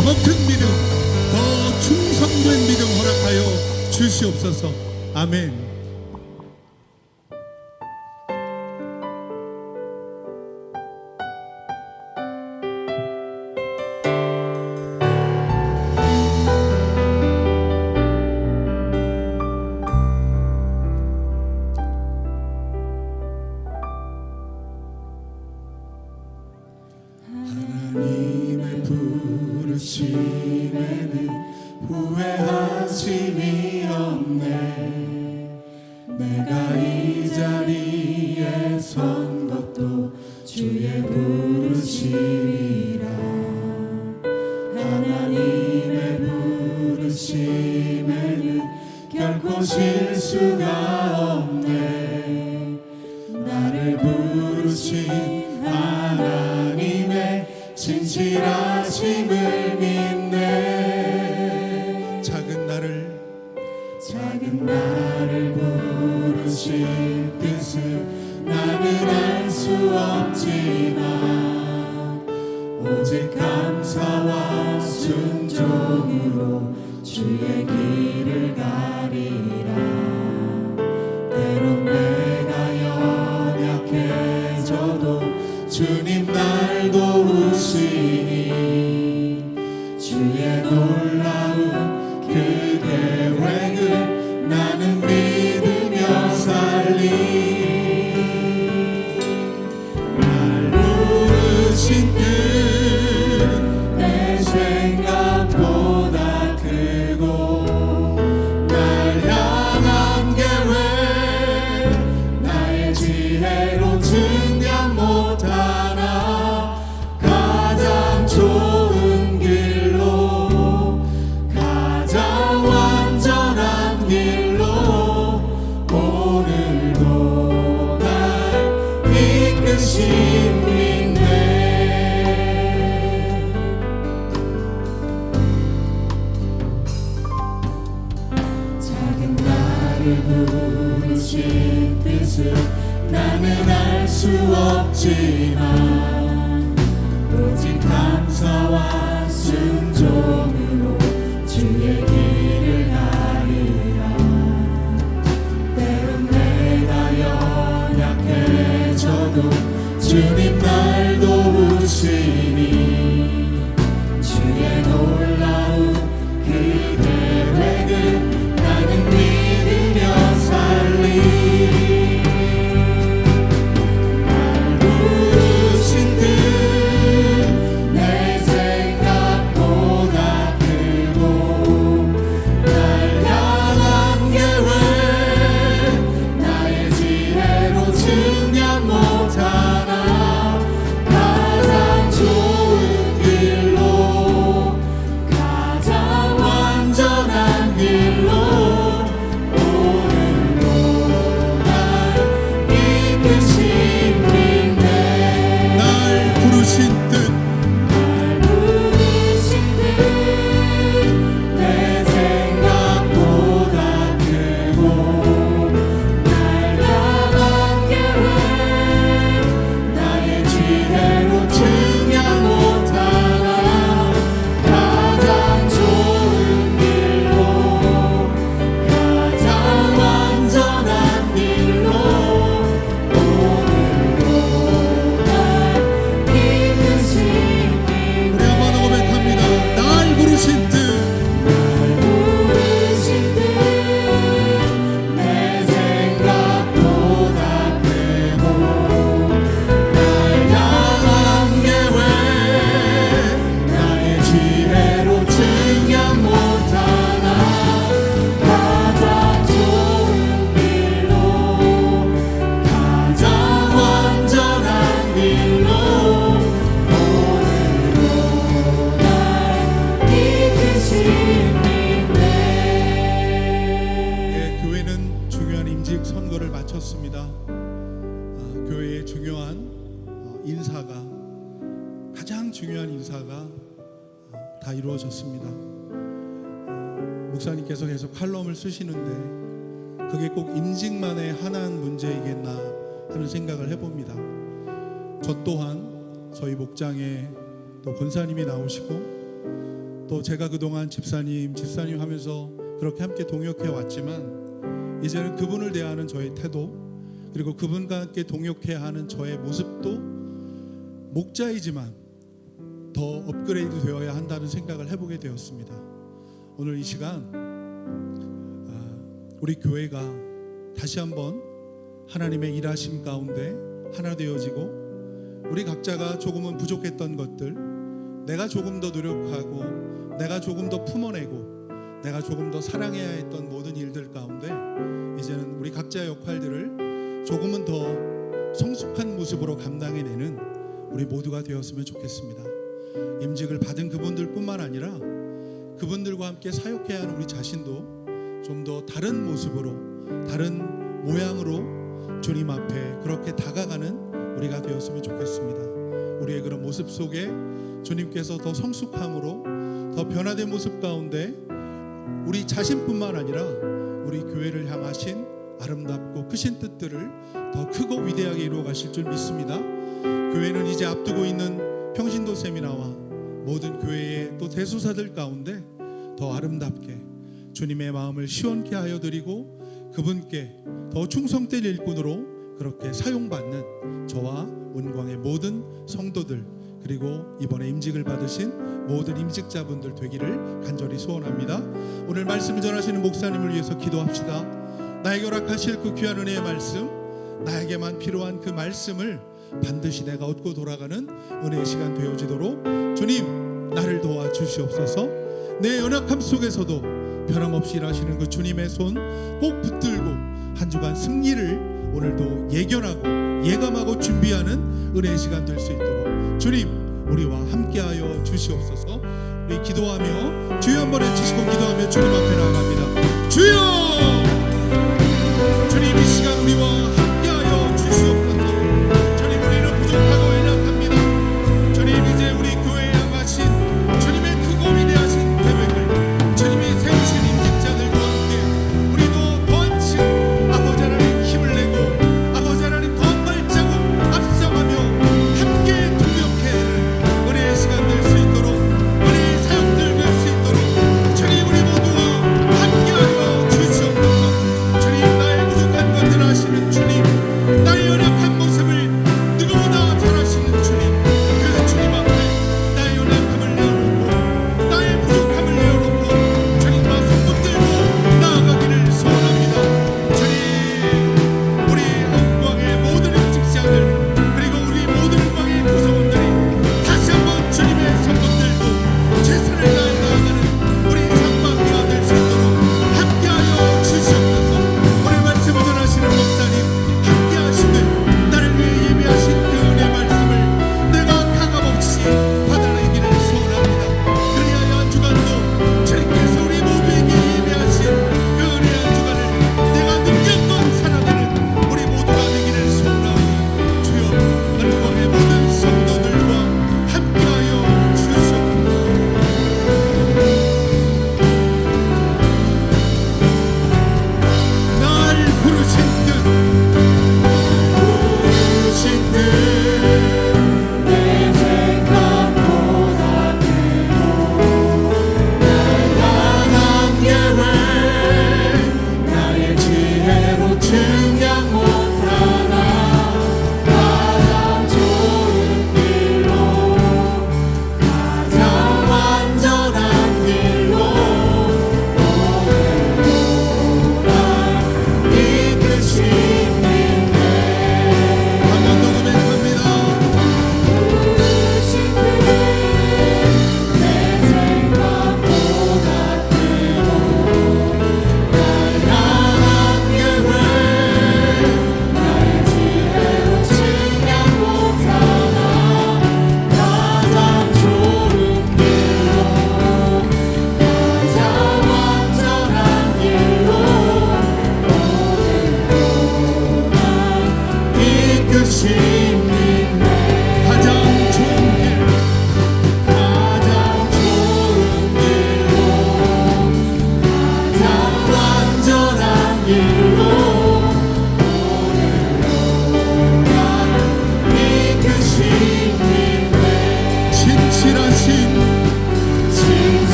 우리에게 더 큰 믿음, 더 충성된 믿음 허락하여 주시옵소서. 아멘. 오직 감사와 순종으로 주의 길을 가 나를 부르신 뜻은 나는 알 수 없지만 오직 감사와 순종으로 주의 길을 가리라. 때론 내가 연약해져도 주님 인사가 어, 다 이루어졌습니다. 어, 목사님께서 계속 칼럼을 쓰시는데 그게 꼭 임직만에 한한 문제이겠나 하는 생각을 해봅니다. 저 또한 저희 목장에 또 권사님이 나오시고 또 제가 그동안 집사님, 집사님 하면서 그렇게 함께 동역해 왔지만 이제는 그분을 대하는 저의 태도 그리고 그분과 함께 동역해야 하는 저의 모습도 목자이지만 더 업그레이드 되어야 한다는 생각을 해보게 되었습니다. 오늘 이 시간 아, 우리 교회가 다시 한번 하나님의 일하심 가운데 하나 되어지고 우리 각자가 조금은 부족했던 것들 내가 조금 더 노력하고 내가 조금 더 품어내고 내가 조금 더 사랑해야 했던 모든 일들 가운데 이제는 우리 각자의 역할들을 조금은 더 성숙한 모습으로 감당해내는 우리 모두가 되었으면 좋겠습니다. 임직을 받은 그분들뿐만 아니라 그분들과 함께 사역해야 하는 우리 자신도 좀 더 다른 모습으로 다른 모양으로 주님 앞에 그렇게 다가가는 우리가 되었으면 좋겠습니다. 우리의 그런 모습 속에 주님께서 더 성숙함으로 더 변화된 모습 가운데 우리 자신뿐만 아니라 우리 교회를 향하신 아름답고 크신 뜻들을 더 크고 위대하게 이루어 가실 줄 믿습니다. 교회는 이제 앞두고 있는 평신도 세미나와 모든 교회의 또 대소사들 가운데 더 아름답게 주님의 마음을 시원케 하여 드리고 그분께 더 충성된 일꾼으로 그렇게 사용받는 저와 은광의 모든 성도들 그리고 이번에 임직을 받으신 모든 임직자분들 되기를 간절히 소원합니다. 오늘 말씀 전하시는 목사님을 위해서 기도합시다. 나에게 허락하실 그 귀한 은혜의 말씀, 나에게만 필요한 그 말씀을 반드시 내가 얻고 돌아가는 은혜의 시간 되어지도록 주님 나를 도와 주시옵소서. 내 연약함 속에서도 변함없이 일하시는 그 주님의 손 꼭 붙들고 한 주간 승리를 오늘도 예견하고 예감하고 준비하는 은혜의 시간 될 수 있도록 주님 우리와 함께하여 주시옵소서. 우리 기도하며 주여 한번 외치시고 기도하며 주님 앞에 나아갑니다. 주여